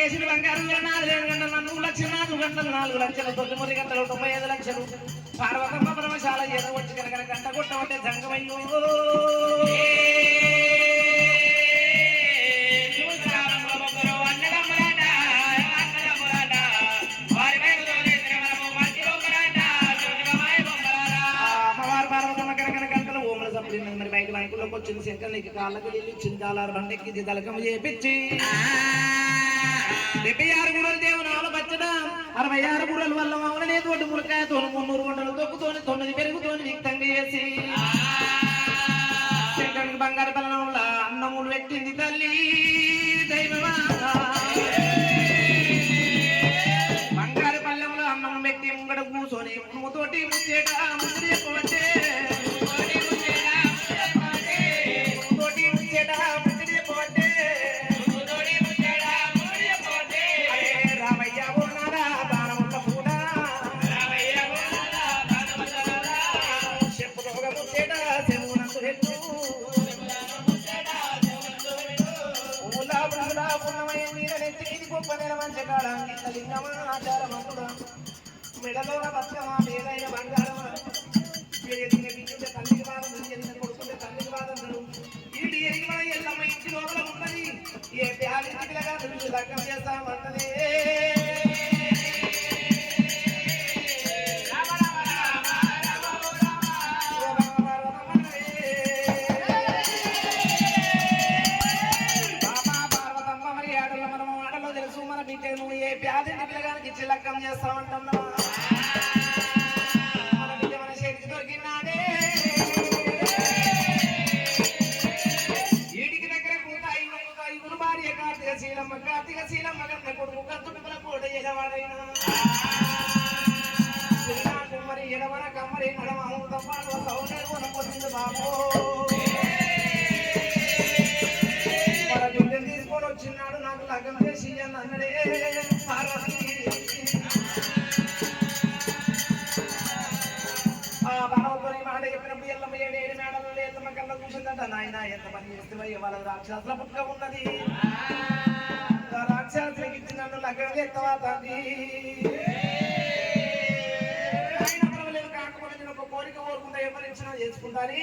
కేసులు బంగారు బంగారం నాలుగు ఏడు గంటలు నాలుగు లక్షలు నాలుగు గంటలు నాలుగు లక్షలు తొమ్మిది గంటలు తొంభై ఐదు లక్షలు. పార్వతమ్మ పరమశాల ఏదో వచ్చి కనుక గంట కొట్టమంటే జంగమయ్యో ఓమల మరి వచ్చింది. శంకర్ నీకు కాళ్ళకి వెళ్ళి చిందాలారు బండెక్కి తలకం చేపించి. డెబ్బై ఆరు గుడలు దేవునాలు పచ్చడం అరవై ఆరు గుడల వల్ల మమ్మల్ని తోటి ములకాయతో మున్నూరు గుండలు తొక్కుతోని తొమ్మిది పెరుగుతోని నిక్తంగా చేసి. శంకరునికి బంగారు బలంలో అన్నములు పెట్టింది తల్లి దైవమా బంగారు పల్లెంలో అన్నం పెట్టి ముంగడ కూర్చొని మునుముతోటి ముచ్చేట ముద్ర మెడలోన బతుకమా మేలైన బంగారమా ఎదిగిన బిడ్డ తల్లికి బాధం ఎదిగిన కొడుకుంటే తల్లికి బాధం ఇది ఎరిగి ఎల్లమ్మ ఇంటి లోపల ఉన్నది ఏ ప్యాలి పిల్లగా నువ్వు లగ్నం బిడ్డ నువ్వు పిల్లగానికి ఇచ్చి లెక్కం చేస్తా ఉంటున్నా మన చేతికి దొరికినాడే. ఈడికి దగ్గర కూతాయి కూతాయి భార్య కార్తీక శీలమ్మ కార్తీక శీలమ్మ కన్న కొడుకు కత్తుడు పిల్ల కోట ఎడవాడైనా మరి ఎడవన కమ్మరి నడమ అమృతం పాడు పొందింది బాబో చూసిందట నాయన? ఎంత పని చేస్తే వాళ్ళ రాక్షసుల పుట్టుక ఉన్నది? రాక్షసులకి ఇచ్చి నన్ను తండ్రి? ఆయన పర్వాలేదు కాకపోతే ఒక కోరిక కోరుకుంటా ఎవరు ఇచ్చినా చేసుకుంటాని